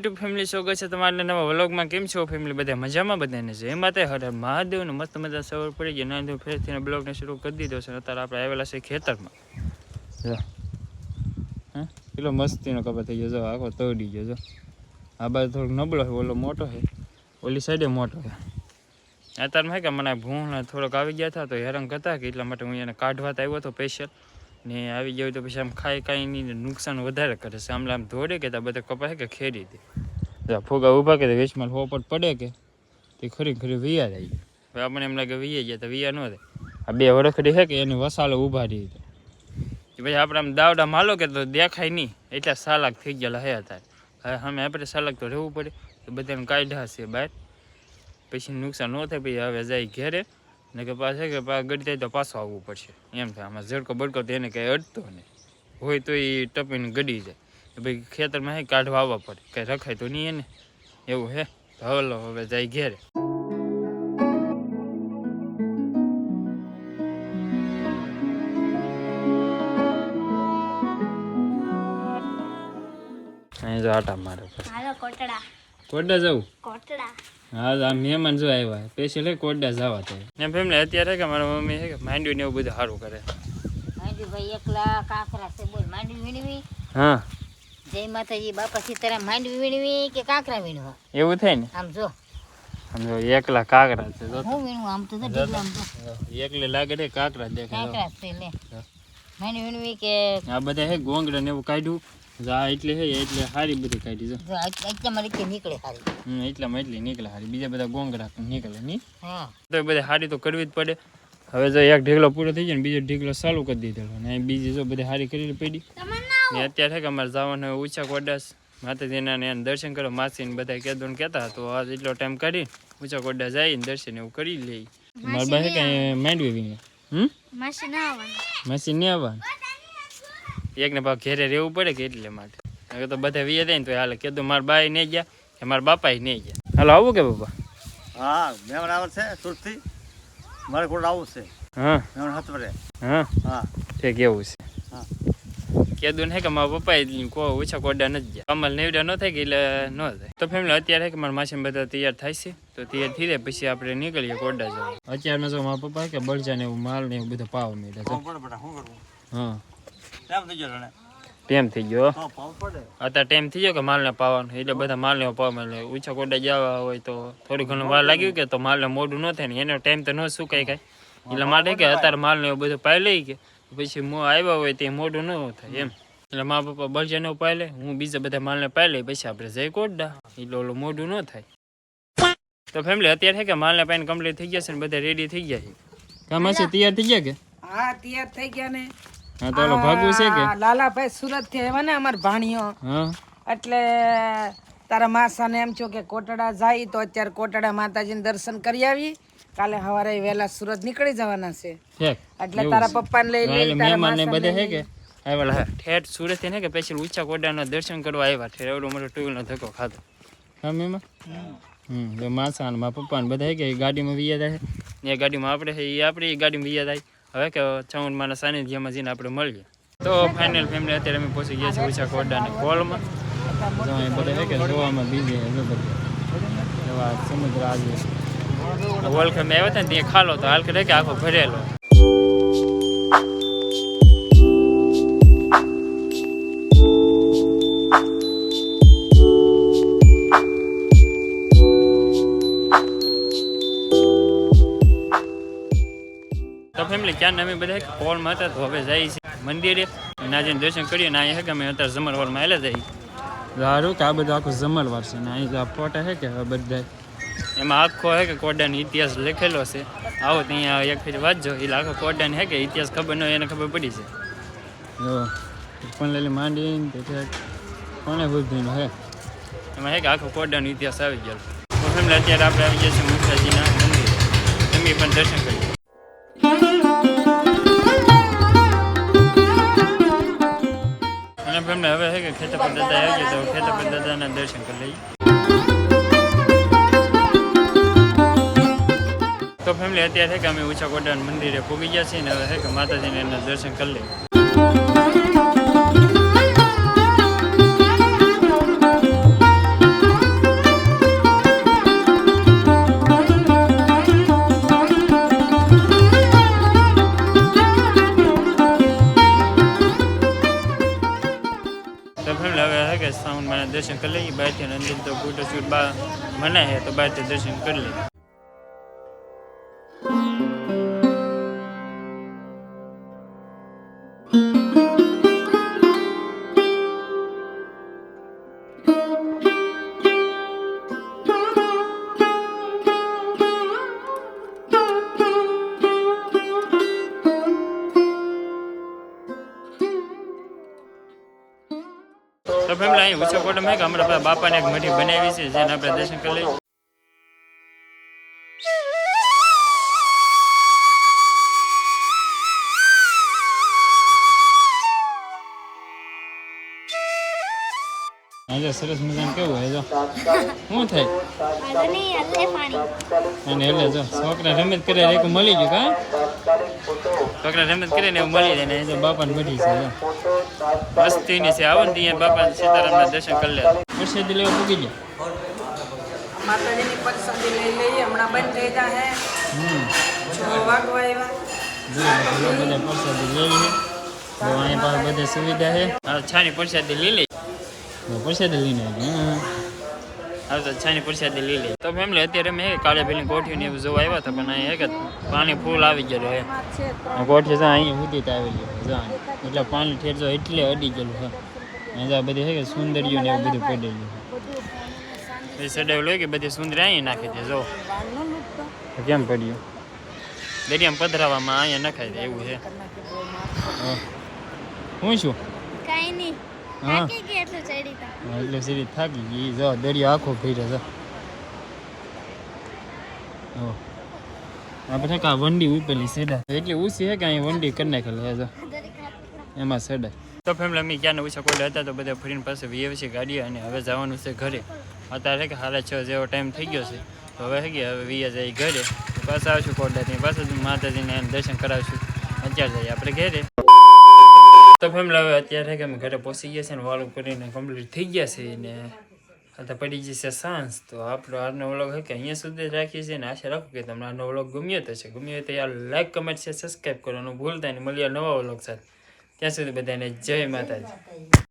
YouTube family સ્વાગત છે તમારા નવા વ્લોગમાં. કેમ છો ફેમિલી બધા મજામાં? બધાને છે એમાં તે હરે મહાદેવને મસ્ત મજા સવાર પડી ગઈ નાની ફેરથી બ્લોગને શરૂ કરી દીધો છે. અત્યારે આપણે આવેલા છે ખેતરમાં. જો. હા? પેલો મસ્તીનો કપા થઈ ગયો. આખો તોડી ગયો. જો. આ બાજુ થોડોક નબળો છે ઓલો મોટો છે ઓલી સાઈડે મોટો છે અત્યારમાં કે મને ભૂણ થોડોક આવી ગયા હતા તો હેરાન કરતા કે એટલા માટે હું એને કાઢવા તો આવ્યો હતો સ્પેશિયલ ને આવી ગયો તો પછી આમ ખાઈ ખાઈને નુકસાન વધારે કરે છે. આમ આમ ધોડે કે ત્યાં બધા કપાય કે ખેડી દે? ફુગા ઊભા કે વેચમાં હોપટ પડે કે? તે ખરી ખરી વિયા જાય. હવે આપણને એમ લાગે વિયા ગયા તો વિયા ન થાય આ બે વરખડી છે કે એને વસાલો ઊભા રહી તો પછી આપણે આમ દાવડા માલો કે તો દેખાય નહીં. એટલા સાલાક થઈ ગયેલા હયા અત્યારે. હવે અમે આપણે સાલાક તો રહેવું પડે. તો બધાને કાઢ્યા છે બહાર. પછી નુકસાન ન થાય, પછી હવે જાય ઘેરે. ને કે પાછા કે પાછા ગડી જાય તો પાછું આવવું પડશે. એમ થાય. આમાં ઝડકો બડકો તો એને કંઈ અડતો નહીં. હોય તો એ ટપીને ગડી જાય. તો ભાઈ ખેતરમાં હે કાઢવા આવવા પડે. કંઈ રખાય તો નહીં એને. એવું હે? તો હલો હવે જાય ઘેરે. આટા મારે હાલો કોટડા. જવું કોટડા. હા આ મહેમાન જો આવ્યા. સ્પેશિયલ હે કોડા જવા થાય એમ ફેમિલી અત્યારે કે મારા મમ્મી હે કે માંડવી ને એવું બધું સારું કરે. માંડવી ભાઈ એકલા કાંકરા છે બોલ માંડવી વીણવી? હા. જય માતાજી બાપા સીતારામ માંડવી વીણવી કે કાંકરા વીણવા? એવું થાય ને? આમ જો. સમજો એકલા કાકરા છે જો. હું વીણું? આમ તો જો આમ તો એકલે લાગે રે કાકરા દેખાય કાકરા છે લે. માંડવી વીણવી કે આ બધા હે ગોંગડા ને એવું કાઢ્યું. જો એટલે હે એટલે હારી બધી કાઢી જો. જો અત્યારમાં રીતે નીકળે હારી. હમ એટલે એટલી નીકળે હારી. બીજા બધા ગોંગડા નીકળે ની. હા. તો બધા હારી તો કરવી જ પડે. હવે જો એક ઢીકલો પૂરો થઈ જાય ને બીજો ઢીકલો ચાલુ કરી દીધો અને અહીં બીજી જો બધી હારી કરી પડી. ને અત્યારે કે અમારે જવાનું ઊંચા કોડાસ. માતાજીના ને દર્શન કરો. માસીને બધા ને કહેતા તો આજ એટલો ટાઈમ કાઢી ઊંચા કોડા જઈને દર્શન એવું કરી લઈ મારા પાસે કઈ માંડવી હમ? માસી ના આવવાનું. માસી નહીં આવવાનું. એકને ભાગ ઘેરે રહેવું પડે કે એટલે માટે. હવે તો બધા વીએ થાય ને તો હાલે. કીધું મારા બાઈ નહીં ગયા કે મારા બાપાએ નહીં ગયા. હાલો આવું કે બાપા? હા મહેમાન આવે છે સુરતથી મારે કોડ આવું છે? હા. મહેમાન હતવરે હા? હા. ઠીક એવું છે. હા. કીધું ને કે મારા પપ્પાએ કો ઓછા કોડા નથી ગયા. કમલ નેવડા ન થાય કે એટલે ન થાય. તો ફેમિલી અત્યારે છે કે મારા માસી બધા તૈયાર થાય છે? તો તૈયાર થઈ જાય પછી આપણે નીકળીએ કોડા જવા. અત્યારના જો મારા પપ્પા કે બળજા ને એવું માલ ને એવું બધું પાવા માંડ્યા પાવ પડે બેટા શું કરવું હા. કેમ થઈ ગયો તને ટેમ થઈ ગયો અત્યારે ટાઈમ થઈ ગયો કે માલને પાવાનો? એટલે બધા માલને પાવા એટલે ઊંચા કોડા જવા હોય તો થોડું ઘણું વાર લાગ્યું કે તો માલને મોડું ન થાય ને એનો ટાઈમ તો ન સુકાય કાંઈ. એટલે માટે કે અત્યારે માલને બધું પાઈ લઈ કે પછી મો આવ્યા હોય તે મોઢું ન થાય એમ. એટલે મા પપ્પા બળજાને પાઈ લે હું બીજા બધા માલને પાઈ લઈ પછી આપણે જઈ કોડા એટલે ઓલું મોડું ન થાય. તો ફેમિલી અત્યારે છે કે માલને પાણી કમ્પ્લીટ થઈ ગયા છે ને બધા રેડી થઈ ગયા છે? કામ હશે? તૈયાર થઈ ગયા કે? હા તૈયાર થઈ ગયા ને. હા તો ભાગવું છે કે? લાલાભાઈ સુરતથી આવ્યા ને અમાર ભાણિયો એટલે તારા માસાને એમ છો કે કોટડા જાય તો અત્યારે કોટડા માતાજીને દર્શન કરી આવી. કાલે સવારે વહેલા સુરત નીકળી જવાના છે. એટલે તારા પપ્પાને લઈ લઈ તારા ને માસાને બધા હે લઈ કે? આવ્યા હા. ઠેઠ સુરત ને કે પછી ઊંચા કોડાના દર્શન કરવા આવ્યા? ઠેર એવડો મોટો ટુ નો ધક્કો ખાધો. હા હમ માસા ને મારા પપ્પા ને બધા કે એ ગાડીમાં વિયા થાય? ને એ ગાડીમાં આપણે છે એ આપણે ગાડીમાં વિયા થાય. હવે કે ચૌન માના સાનિધ્યમાં જઈને આપણે મળીએ. તો ફાઇનલ ફેમિલી અત્યારે અમે પહોંચી ગયા છીએ ઊંચા કોડાના કોલમાં જો એવા સમુદ્ર આજે વોલખમ આવ્યા હતા ને, ત્યાં ખાલો તો હાલ કરે કે આખો ભરેલો. ફેમિલી ક્યાં અમે બધા કોલમાં હતા તો હવે જઈએ છીએ મંદિરે. અને આજે દર્શન કરીએ ને અહીંયા છે કે અમે અત્યારે જમરવારમાં આવેલા જઈએ સારું કે આ બધું આખું જમરવાર છે ને અહીં આ ફોટા છે કે હવે બધા એમાં આખો હે કે કોડાનો ઇતિહાસ લખેલો છે. આવો તો અહીંયા એક ફેર વાંચજો એટલે આખો કોડાને હે કે ઇતિહાસ ખબર ન હોય એને ખબર પડી છે. જો પણ લેલી માંડી કોને બુદ્ધિનો હે? એમાં હે કે આખો કોડાનો ઇતિહાસ આવી ગયો તો ફેમિલી અત્યારે આપણે આવી ગયા છીએ મુખતાજીના મંદિરે. તમે પણ દર્શન કે ખેતર દાદા આવી ગયા તો ખેતર દાદાના દર્શન કરી લઈએ. તો ફેમિલી અત્યારે કે અમે ઊંચા કોટાના મંદિરે પહોંચી ગયા છીએ ને હવે કે માતાજીને એના દર્શન કરી લઈએ. દર્શન કરી લઈએ. બહારથી અંદર તો ફોટો શૂટ બા મને છે, તો બહારથી દર્શન કરી લઈએ. તો ફેમિલી અહીં ઉછો કોટમ હે કે અમારા બાપાને એક મઢી બનાવી છે જેને આપણે દર્શન કરી લઈએ. આજે સરસ મજાનું કેવું હોય જો? શું થાય? અને એટલે જો છોકરા રમત કરે એક મળી ગયું કા? છોકરા રમત કરે ને એવું મળી જાય ને એ જો બાપાને મઢી છે જો મસ્તીની છે. આવો ને ત્યાં બાપા સીતારામના દર્શન કરી લે પ્રસાદી લેવા પૂગી ગયા? માતાજીની પ્રસાદી લઈ લઈએ. હમણાં બંધ થઈ જાય હમ. છ વાગવા આવ્યા. જો બધા પ્રસાદી લઈ લઈએ તો અહીંયા પાસે બધી સુવિધા છે. આ છાની પ્રસાદી લઈ લઈ તો પ્રસાદી લઈને આવી હા તો છાની પ્રસાદી લઈ લઈ તો ફેમિલી અત્યારે મેં કાળે પેલી કોઠીને એવું જોવા આવ્યા હતા, પણ અહીંયા એક પાણી ફૂલ આવી ગયેલું હે કોઠી છે અહીંયા સુધી આવેલી જો. એટલે પાણી ઠેરજો એટલે અડી ગયેલું છે. અહીંયા બધી છે કે સુંદરીઓ ને એવું બધું પડેલું છે. એ સડાવેલું હોય કે બધી સુંદરી અહીંયા નાખી દે, જો. કેમ પડ્યું? દરિયામાં પધરાવામાં અહીંયા નખાય દે એવું છે. હા. હું છું? કાંઈ નહીં. હા. એટલું હા, સીધી થાકી ગઈ. જો દરિયો આખો ફેર્યો છે જો આપણે કા વંડી ઉપેલી સેડા? એટલી ઊંચી છે કે અહીં વંડી કરી નાખેલી હે જો. એમાં સેડા. તો ફેમિલી અમે ક્યાં ઓછા કોઈ હતા તો બધા ફરીને પાસે વીએ છે ગાડી અને હવે જવાનું છે ઘરે. અત્યારે કે સાડા છ જેવો ટાઈમ થઈ ગયો છે. તો હવે છે કે હવે વીએ જાય ઘરે. પાછા આવશું કોડાથી પાછું માતાજીને એને દર્શન કરાવશું. અત્યારે જઈએ આપણે ઘરે. તો ફેમિલી હવે અત્યારે કે અમે ઘરે પહોંચી ગયા છે ને વાળું કરીને કમ્પ્લીટ થઈ ગયા છે ને તો પડી જશે સાંજ. તો આપણો આજનો વ્લોગ કે અહીંયા સુધી રાખીએ છીએ ને આશા રાખું કે તમને આજનો વ્લોગ ગમ્યો તો છે ગમ્યો તો યાર લાઈક કમેન્ટ છે સબસ્ક્રાઈબ કરવાનું ભૂલતા નહીં. મળીએ નવા વ્લોગ સાથે. ત્યાં સુધી બધાને જય માતાજી.